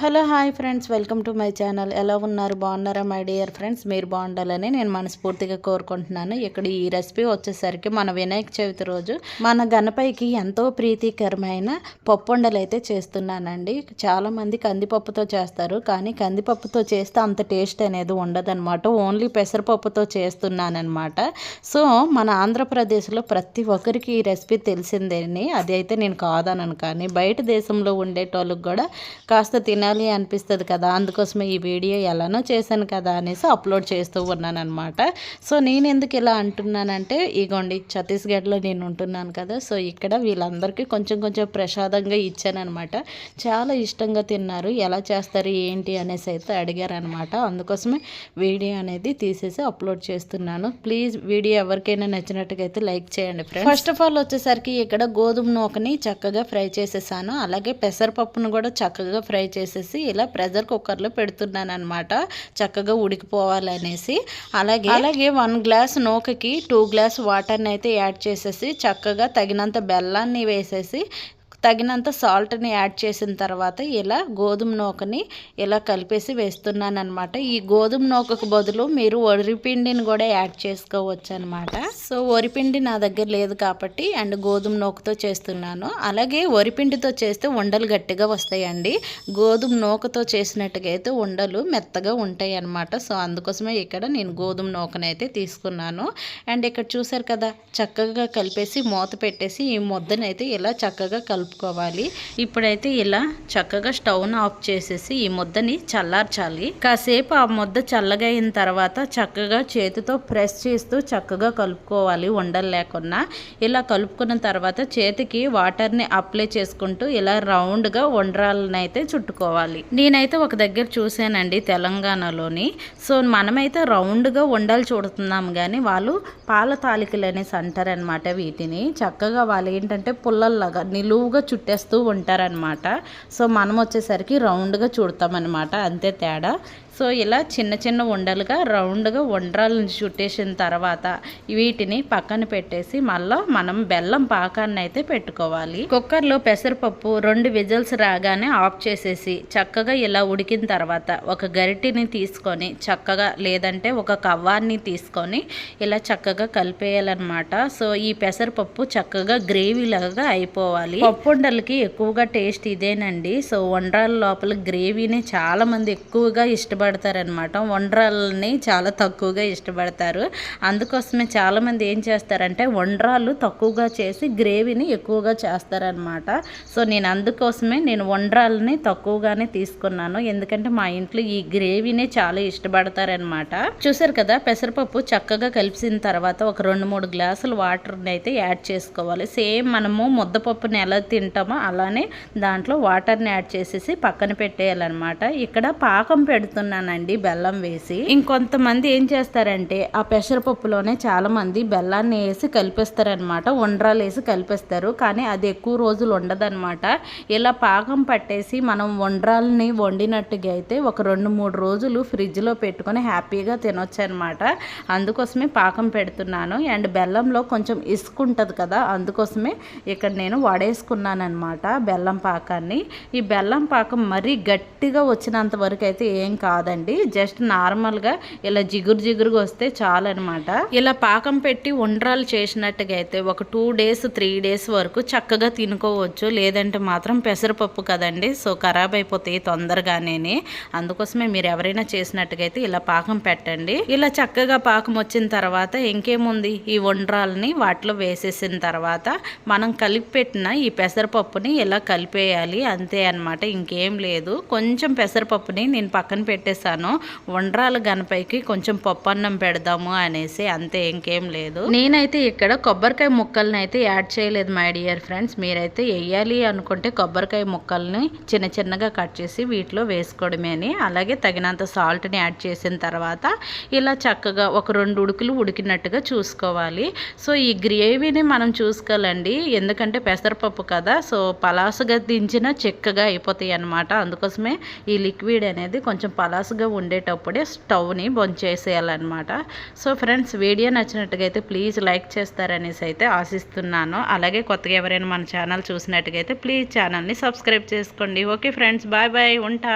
Hello hi friends. Welcome to my channel. ఎలా ఉన్నారు? బాగున్నారా మై డియర్ ఫ్రెండ్స్? మీరు బాగుండాలని నేను మనస్ఫూర్తిగా కోరుకుంటున్నాను. ఇక్కడ ఈ రెసిపీ వచ్చేసరికి మన వినాయక చవితి రోజు మన గణపైకి ఎంతో ప్రీతికరమైన పప్పుండలు అయితే చేస్తున్నానండి. చాలామంది కందిపప్పుతో చేస్తారు కానీ కందిపప్పుతో చేస్తే అంత టేస్ట్ అనేది ఉండదన్నమాట. ఓన్లీ పెసరపప్పుతో చేస్తున్నానమాట సో మన ఆంధ్రప్రదేశ్లో ప్రతి ఒక్కరికి ఈ రెసిపీ తెలిసిందేని అది అయితే నేను కాదనను కానీ బయట దేశంలో ఉండేటోళ్ళకి కూడా కాస్త తినే తినాలి అనిపిస్తుంది కదా అందుకోసమే ఈ వీడియో ఎలానో చేశాను కదా అనేసి అప్లోడ్ చేస్తూ ఉన్నాను అనమాట సో నేను ఎందుకు ఇలా అంటున్నానంటే ఇగోండి ఛత్తీస్గఢ్లో నేను ఉంటున్నాను కదా సో ఇక్కడ వీళ్ళందరికీ కొంచెం కొంచెం ప్రసాదంగా ఇచ్చానమాట చాలా ఇష్టంగా తిన్నారు ఎలా చేస్తారు ఏంటి అనేసి అయితే అడిగారనమాట అందుకోసమే వీడియో అనేది తీసేసి అప్లోడ్ చేస్తున్నాను. ప్లీజ్ వీడియో ఎవరికైనా నచ్చినట్టుగా అయితే లైక్ చేయండి ఫ్రెండ్స్. ఫస్ట్ ఆఫ్ ఆల్ వచ్చేసరికి ఇక్కడ గోధుమ నూకని చక్కగా ఫ్రై చేసేసాను. అలాగే పెసరపప్పును కూడా చక్కగా ఫ్రై చేసి చేసేసి ఇలా ప్రెషర్ కుక్కర్లో పెడుతున్నాను అనమాట చక్కగా ఉడికిపోవాలనేసి. అలాగే అలాగే వన్ గ్లాస్ నూకకి టూ గ్లాస్ వాటర్ని అయితే యాడ్ చేసేసి చక్కగా తగినంత బెల్లాన్ని వేసేసి తగినంత సాల్ట్ని యాడ్ చేసిన తర్వాత ఇలా గోధుమ నూకని ఇలా కలిపేసి వేస్తున్నాను అనమాట ఈ గోధుమ నూకకు బదులు మీరు వరిపిండిని కూడా యాడ్ చేసుకోవచ్చు అనమాట సో వరిపిండి నా దగ్గర లేదు కాబట్టి అండ్ గోధుమ నూకతో చేస్తున్నాను. అలాగే వరిపిండితో చేస్తే ఉండలు గట్టిగా వస్తాయండి. గోధుమ నూకతో చేసినట్టుగా అయితే ఉండలు మెత్తగా ఉంటాయి అనమాట సో అందుకోసమే ఇక్కడ నేను గోధుమ నూకనైతే తీసుకున్నాను. అండ్ ఇక్కడ చూసారు కదా చక్కగా కలిపేసి మూత పెట్టేసి ఈ ముద్దనైతే ఇలా చక్కగా కలుపు కలుపుకోవాలి ఇప్పుడైతే ఇలా చక్కగా స్టవ్ను ఆఫ్ చేసేసి ఈ ముద్దని చల్లార్చాలి. కాసేపు ఆ ముద్ద చల్లగా అయిన తర్వాత చక్కగా చేతితో ప్రెస్ చేస్తూ చక్కగా కలుపుకోవాలి ఉండలు లేకుండా ఇలా కలుపుకున్న తర్వాత చేతికి వాటర్ని అప్లై చేసుకుంటూ ఇలా రౌండ్గా ఉండరాలని అయితే చుట్టుకోవాలి. నేనైతే ఒక దగ్గర చూశానండి తెలంగాణలోని. సో మనమైతే రౌండ్గా ఉండాలి చూడుతున్నాం కానీ వాళ్ళు పాల తాలికలు అనేసి అంటారనమాట వీటిని. చక్కగా వాళ్ళు ఏంటంటే పుల్లల్లాగా నిలువుగా చుట్టేస్తూ ఉంటారనమాట సో మనం వచ్చేసరికి రౌండ్గా చుడతామన్నమాట. అంతే తేడా. సో ఇలా చిన్న చిన్న ఉండలుగా రౌండ్గా ఉండ్రాలను చుట్టేసిన తర్వాత వీటిని పక్కన పెట్టేసి మళ్ళీ మనం బెల్లం పాకాన్ని అయితే పెట్టుకోవాలి. కుక్కర్లో పెసరపప్పు రెండు విజిల్స్ రాగానే ఆఫ్ చేసేసి చక్కగా ఇలా ఉడికిన తర్వాత ఒక గరిటిని తీసుకొని చక్కగా లేదంటే ఒక కవ్వాన్ని తీసుకొని ఇలా చక్కగా కలిపేయాలన్నమాట. సో ఈ పెసరపప్పు చక్కగా గ్రేవీ లాగా అయిపోవాలి. పప్పు ఉండలకి ఎక్కువగా టేస్ట్ ఇదేనండి. సో వండ్రాల లోపల గ్రేవీని చాలామంది ఎక్కువగా ఇష్టపడతారు. ఇష్టపడతారనమాట. వండ్రాలని చాలా తక్కువగా ఇష్టపడతారు. అందుకోసమే చాలామంది ఏం చేస్తారంటే వండ్రాలు తక్కువగా చేసి గ్రేవీని ఎక్కువగా చేస్తారనమాట. సో నేను అందుకోసమే నేను వండ్రాలని తక్కువగానే తీసుకున్నాను. ఎందుకంటే మా ఇంట్లో ఈ గ్రేవీనే చాలా ఇష్టపడతారనమాట. చూసారు కదా పెసరపప్పు చక్కగా కలిసిన తర్వాత ఒక రెండు మూడు గ్లాసులు వాటర్ని అయితే యాడ్ చేసుకోవాలి. సేమ్ మనము ముద్దపప్పుని ఎలా తింటామో అలానే దాంట్లో వాటర్ని యాడ్ చేసేసి పక్కన పెట్టేయాలన్నమాట. ఇక్కడ పాకం పెడుతున్నాను వేసుకున్నానండి బెల్లం వేసి. ఇంకొంతమంది ఏం చేస్తారంటే ఆ పెసరపప్పులోనే చాలామంది బెల్లాన్ని వేసి కలిపిస్తారనమాట. వండ్రాలు వేసి కలిపిస్తారు. కానీ అది ఎక్కువ రోజులు ఉండదనమాట. ఇలా పాకం పట్టేసి మనం వండ్రాలని వండినట్టుగా అయితే ఒక రెండు మూడు రోజులు ఫ్రిడ్జ్లో పెట్టుకొని హ్యాపీగా తినొచ్చు అనమాట అందుకోసమే పాకం పెడుతున్నాను. అండ్ బెల్లంలో కొంచెం ఇసుక ఉంటుంది కదా అందుకోసమే ఇక్కడ నేను వడేసుకున్నాను అనమాట బెల్లం పాకాన్ని. ఈ బెల్లం పాకం మరీ గట్టిగా వచ్చినంత వరకు అయితే ఏం కాదు. కాదండి. జస్ట్ నార్మల్గా ఇలా జిగురు జిగురుగా వస్తే చాలు అనమాట ఇలా పాకం పెట్టి ఉండ్రాలు చేసినట్టుగా అయితే ఒక టూ డేస్ త్రీ డేస్ వరకు చక్కగా తినుకోవచ్చు. లేదంటే మాత్రం పెసరపప్పు కదండి. సో ఖరాబ్ అయిపోతాయి తొందరగానే అందుకోసమే మీరు ఎవరైనా చేసినట్టుగా అయితే ఇలా పాకం పెట్టండి. ఇలా చక్కగా పాకం వచ్చిన తర్వాత ఇంకేముంది? ఈ ఉండ్రాలని వాటిలో వేసేసిన తర్వాత మనం కలిపి పెట్టిన ఈ పెసరపప్పుని ఇలా కలిపేయాలి. అంతే అనమాట ఇంకేం లేదు. కొంచెం పెసరపప్పుని నేను పక్కన పెట్టేసి చేశాను. వండ్రాల గనపైకి కొంచెం పప్పు అన్నం పెడదాము అనేసి అంతే ఇంకేం లేదు. నేనైతే ఇక్కడ కొబ్బరికాయ ముక్కల్ని అయితే యాడ్ చేయలేదు మై డియర్ ఫ్రెండ్స్. మీరైతే వేయాలి అనుకుంటే కొబ్బరికాయ ముక్కల్ని చిన్న చిన్నగా కట్ చేసి వీటిలో వేసుకోవడమే అని. అలాగే తగినంత సాల్ట్ని యాడ్ చేసిన తర్వాత ఇలా చక్కగా ఒక రెండు ఉడుకులు ఉడికినట్టుగా చూసుకోవాలి. సో ఈ గ్రేవీని మనం చూసుకోవాలండి. ఎందుకంటే పెసరపప్పు కదా సో పలాసగా దించిన చెక్కగా అయిపోతాయి అనమాట అందుకోసమే ఈ లిక్విడ్ అనేది కొంచెం పలాస గ్యాస్గా ఉండేటప్పుడే స్టవ్ని బొంచేసేయాలన్నమాట సో ఫ్రెండ్స్ వీడియో నచ్చినట్టుగైతే ప్లీజ్ లైక్ చేస్తారనేసి అయితే ఆశిస్తున్నాను. అలాగే కొత్తగా ఎవరైనా మన ఛానల్ చూసినట్టుగైతే ప్లీజ్ ఛానల్ని సబ్స్క్రైబ్ చేసుకోండి. ఓకే ఫ్రెండ్స్ బాయ్ బాయ్ ఉంటా